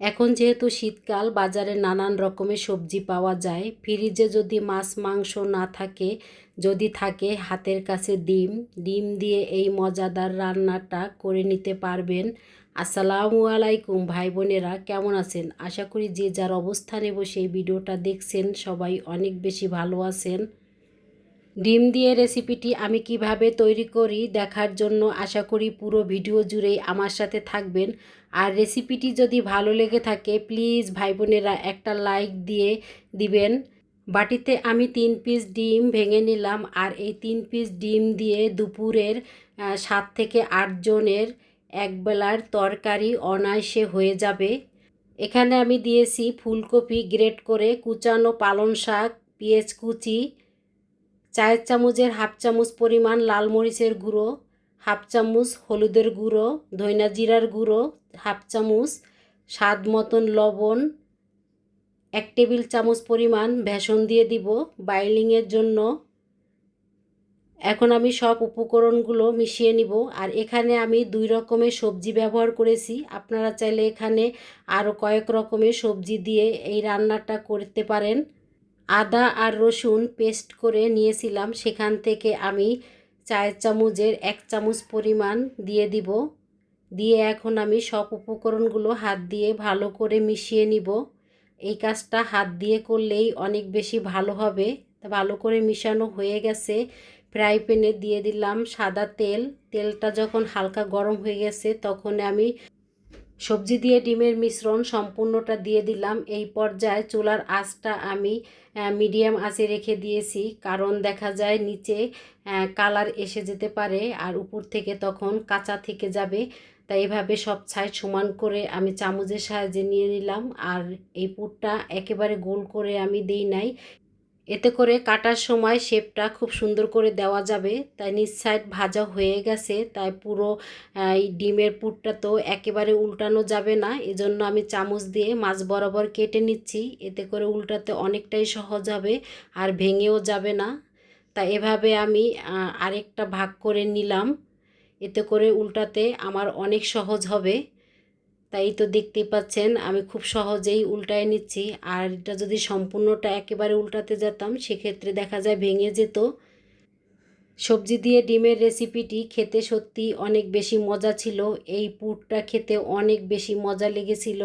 এখন যেহেতু শীতকাল, বাজারে নানান রকমের সবজি পাওয়া যায়। ফ্রিজে যদি মাছ, মাংস না থাকে, যদি থাকে হাতের কাছে ডিম ডিম দিয়ে এই মজাদার রান্নাটা করে নিতে পারবেন। আসসালামু আলাইকুম ভাই বোনেরা, কেমন আছেন? আশা করি যে যার অবস্থানে বসে এই ভিডিওটা দেখছেন সবাই অনেক বেশি ভালো আছেন। ডিম দিয়ে রেসিপিটি আমি কীভাবে তৈরি করি দেখার জন্য আশা করি পুরো ভিডিও জুড়েই আমার সাথে থাকবেন। আর রেসিপিটি যদি ভালো লেগে থাকে, প্লিজ ভাই বোনেরা একটা লাইক দিয়ে দিবেন। বাটিতে আমি তিন পিস ডিম ভেঙে নিলাম আর এই তিন পিস ডিম দিয়ে দুপুরের সাত থেকে আট জনের একবেলার তরকারি অনায়াসে হয়ে যাবে। এখানে আমি দিয়েছি ফুলকপি গ্রেট করে কুচানো পালং শাক, পেঁয়াজ কুচি চায়ের চামচের হাফ চামচ পরিমাণ লাল মরিচের গুঁড়ো, হাফ চামচ হলুদের গুঁড়ো, ধইনা জিরার গুঁড়ো, হাফ চামচ স্বাদ মতন লবণ, এক টেবিল চামচ পরিমাণ বেসন দিয়ে দিব বাইলিংয়ের জন্য। এখন আমি সব উপকরণগুলো মিশিয়ে নিব আর এখানে আমি দুই রকমের সবজি ব্যবহার করেছি। আপনারা চাইলে এখানে আরও কয়েক রকমের সবজি দিয়ে এই রান্নাটা করতে পারেন। আদা আর রসুন পেস্ট করে নিয়েছিলাম। সেখান থেকে আমি চায়ের চামচের এক চামচ পরিমাণ দিয়ে দিব। দিয়ে এখন আমি সব উপকরণগুলো হাত দিয়ে ভালো করে মিশিয়ে নিব। এই কাজটা হাত দিয়ে করলেই অনেক বেশি ভালো হবে। তা ভালো করে মিশানো হয়ে গেছে। ফ্রাই প্যানে দিয়ে দিলাম সাদা তেল। তেলটা যখন হালকা গরম হয়ে গেছে, তখন আমি সবজি দিয়ে ডিমের মিশ্রণ সম্পূর্ণটা দিয়ে দিলাম। এই পর্যায়ে চুলার আঁচটা আমি মিডিয়াম আঁচে রেখে দিয়েছি। কারণ দেখা যায় নিচে কালার এসে যেতে পারে আর উপর থেকে তখন কাঁচা থেকে যাবে। তাই এভাবে সব সাইড সমান করে আমি চামচের সাহায্যে নিয়ে নিলাম। আর এই পুরটা একেবারে গোল করে আমি দেই নাই। এতে করে কাটার সময় শেপটা খুব সুন্দর করে দেওয়া যাবে। তাই নিচ সাইড ভাজা হয়ে গেছে। তাই পুরো এই ডিমের পুরটা তো একেবারে উল্টানো যাবে না। এজন্য আমি চামচ দিয়ে মাছ বরাবর কেটে নিচ্ছি। এতে করে উল্টাতে অনেকটাই সহজ হবে আর ভেঙেও যাবে না। তা এভাবে আমি আরেকটা ভাগ করে নিলাম। এতে করে উল্টাতে আমার অনেক সহজ হবে। তাই তো দেখতেই পাচ্ছেন, আমি খুব সহজেই উল্টায় নিচ্ছি। আর এটা যদি সম্পূর্ণটা একেবারে উল্টাতে যেতাম, সেক্ষেত্রে দেখা যায় ভেঙে যেত। সবজি দিয়ে ডিমের রেসিপিটি খেতে সত্যি অনেক বেশি মজা ছিল। এই পুরটা খেতে অনেক বেশি মজা লেগেছিল।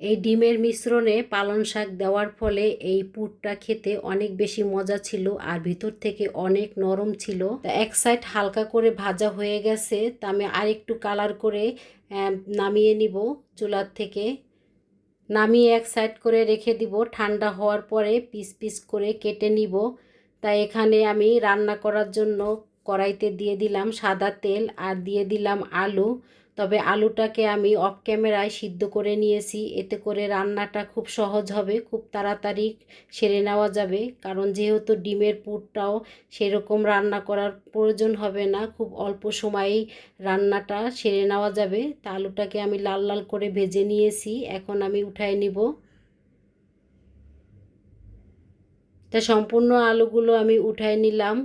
এই ডিমের মিশ্রণে পালং শাক দেওয়ার ফলে এই পুরটা খেতে অনেক বেশি মজা ছিল আর ভিতর থেকে অনেক নরম ছিল। এক সাইড হালকা করে ভাজা হয়ে গেছে, তা আমি আরেকটু কালার করে নামিয়ে নিব চুলার থেকে। নামিয়ে এক সাইড করে রেখে দিব, ঠান্ডা হওয়ার পরে পিস পিস করে কেটে নিব। তাই এখানে আমি রান্না করার জন্য কড়াইতে দিয়ে দিলাম সাদা তেল আর দিয়ে দিলাম আলু। তবে আলুটাকে আমি অফ ক্যামেরায় সিদ্ধ করে নিয়েছি। এতে করে রান্নাটা খুব সহজ হবে, খুব তাড়াতাড়ি সেরে নেওয়া যাবে। কারণ যেহেতু ডিমের পুরটাও সেরকম রান্না করার প্রয়োজন হবে না, খুব অল্প সময়েই রান্নাটা সেরে নেওয়া যাবে। তা আলুটাকে আমি লাল লাল করে ভেজে নিয়েছি, এখন আমি উঠায় নিব। তা সম্পূর্ণ আলুগুলো আমি উঠায় নিলাম।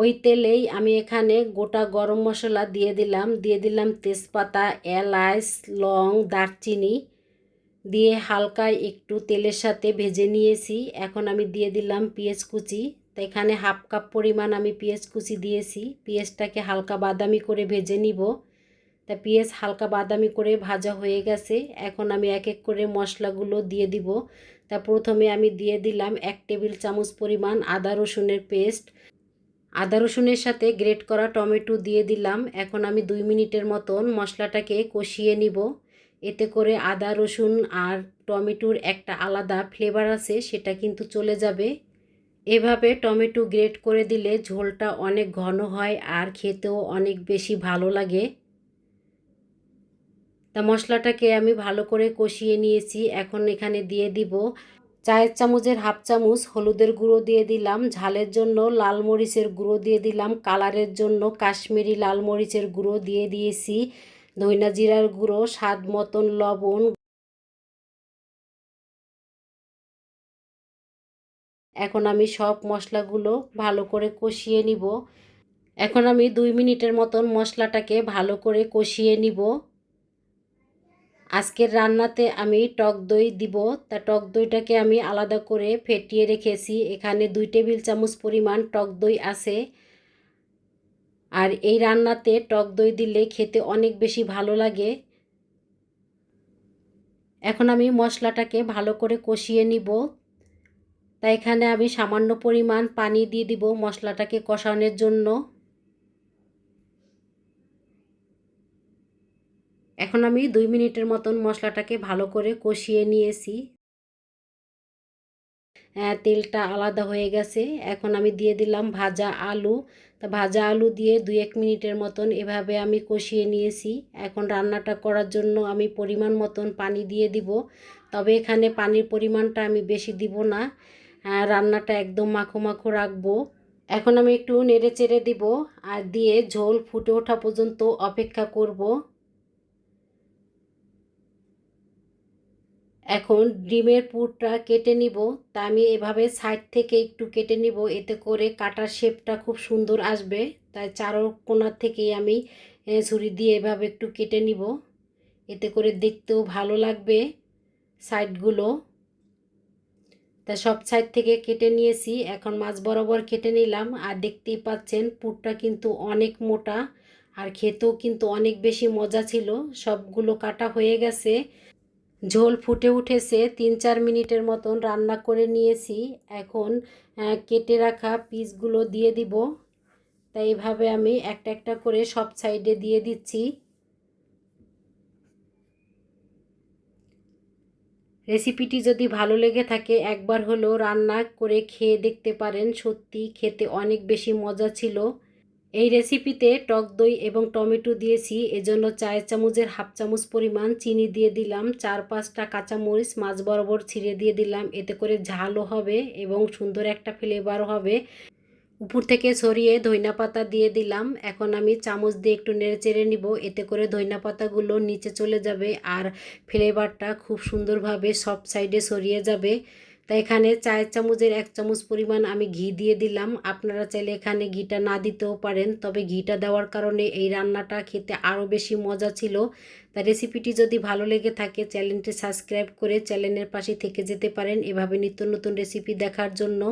ওই তেলেই আমি এখানে গোটা গরম মশলা দিয়ে দিলাম। দিয়ে দিলাম তেজপাতা, এলাচ, লং, দারচিনি। দিয়ে হালকা একটু তেলের সাথে ভেজে নিয়েছি। এখন আমি দিয়ে দিলাম পেঁয়াজ কুচি। তো এখানে হাফ কাপ পরিমাণ আমি পেঁয়াজ কুচি দিয়েছি। পেঁয়াজটাকে হালকা বাদামি করে ভেজে নিব। তা পেঁয়াজ হালকা বাদামি করে ভাজা হয়ে গেছে। এখন আমি এক এক করে মশলাগুলো দিয়ে দিব। তা প্রথমে আমি দিয়ে দিলাম এক টেবিল চামচ পরিমাণ আদা রসুনের পেস্ট। আদা রসুনের সাথে গ্রেট করা টমেটো দিয়ে দিলাম। এখন আমি দুই মিনিটের মতন মশলাটাকে কষিয়ে নিব। এতে করে আদা, রসুন আর টমেটোর একটা আলাদা ফ্লেভার আছে, সেটা কিন্তু চলে যাবে। এভাবে টমেটো গ্রেট করে দিলে ঝোলটা অনেক ঘন হয় আর খেতেও অনেক বেশি ভালো লাগে। তা মশলাটাকে আমি ভালো করে কষিয়ে নিয়েছি। এখন এখানে দিয়ে দিব চায়ের চামচের হাফ চামচ হলুদের গুঁড়ো দিয়ে দিলাম, ঝালের জন্য লাল মরিচের গুঁড়ো দিয়ে দিলাম, কালারের জন্য কাশ্মীরি লাল মরিচের গুঁড়ো দিয়ে দিয়েছি ধইনা জিরার গুঁড়ো, স্বাদ মতন লবণ। এখন আমি সব মশলাগুলো ভালো করে কষিয়ে নিব। এখন আমি দুই মিনিটের মতন মশলাটাকে ভালো করে কষিয়ে নিব। আজকের রান্নাতে আমি টক দই দিব। তা টক দইটাকে আমি আলাদা করে ফেটিয়ে রেখেছি। এখানে দুই টেবিল চামচ পরিমাণ টক দই আছে। আর এই রান্নাতে টক দই দিলে খেতে অনেক বেশি ভালো লাগে। এখন আমি মশলাটাকে ভালো করে কষিয়ে নিব। তাই এখানে আমি সামান্য পরিমাণ পানি দিয়ে দিব মশলাটাকে কষানোর জন্য। এখন আমি দুই মিনিটের মতন মশলাটাকে ভালো করে কষিয়ে নিয়েছি। তেলটা আলাদা হয়ে গেছে। এখন আমি দিয়ে দিলাম ভাজা আলু। তা ভাজা আলু দিয়ে দুই এক মিনিটের মতন এভাবে আমি কষিয়ে নিয়েছি। এখন রান্নাটা করার জন্য আমি পরিমাণ মতন পানি দিয়ে দিব। তবে এখানে পানির পরিমাণটা আমি বেশি দিব না। রান্নাটা একদম মাখো মাখো রাখব। এখন আমি একটু নেড়ে চেড়ে দিব। আর দিয়ে ঝোল ফুটে ওঠা পর্যন্ত অপেক্ষা করব। এখন ডিমের পুরটা কেটে নিব। তা আমি এভাবে সাইড থেকে একটু কেটে নিব। এতে করে কাটার শেপটা খুব সুন্দর আসবে। তাই চারো কোনার থেকেই আমি ছুরি দিয়ে এভাবে একটু কেটে নিব। এতে করে দেখতেও ভালো লাগবে সাইডগুলো। তা সব সাইড থেকে কেটে নিয়েছি। এখন মাছ বরাবর কেটে নিলাম। আর দেখতেই পাচ্ছেন, পুরটা কিন্তু অনেক মোটা। আর খেতেও কিন্তু অনেক বেশি মজা ছিল। সবগুলো কাটা হয়ে গেছে। ঝোল ফুটে উঠেছে। তিন চার মিনিটের মতন রান্না করে নিয়েছি। এখন কেটে রাখা পিসগুলো দিয়ে দিব। তাই এইভাবে আমি একটা একটা করে সব সাইডে দিয়ে দিচ্ছি। রেসিপিটি যদি ভালো লেগে থাকে, একবার হলেও রান্না করে খেয়ে দেখতে পারেন। সত্যি খেতে অনেক বেশি মজা ছিল। এই রেসিপিতে টক দই এবং টমেটো দিয়েছি, এজন্য চায়ের চামচের হাফ চামচ পরিমাণ চিনি দিয়ে দিলাম, চার পাঁচটা কাঁচামরিচ, মাছ বরাবর ছিঁড়ে দিয়ে দিলাম, এতে করে ঝালও হবে এবং সুন্দর একটা ফ্লেভার হবে। উপর থেকে সরিয়ে ধইনা পাতা দিয়ে দিলাম, এখন আমি চামচ দিয়ে একটু নেড়ে চেড়ে নিব, এতে করে ধইনা পাতাগুলো নিচে চলে যাবে আর ফ্লেভারটা খুব সুন্দরভাবে সব সাইডে সরিয়ে যাবে। তাই এখানে চায়ের চামচের এক চামচ পরিমাণ আমি ঘি দিয়ে দিলাম। আপনারা চাইলে এখানে ঘিটা না দিতেও পারেন, তবে ঘিটা দেওয়ার কারণে এই রান্নাটা খেতে আরও বেশি মজা ছিল। তা রেসিপিটি যদি ভালো লেগে থাকে, চ্যানেলটি সাবস্ক্রাইব করে চ্যানেলের পাশে থেকে যেতে পারেন। এভাবে নিত্য নতুন রেসিপি দেখার জন্য।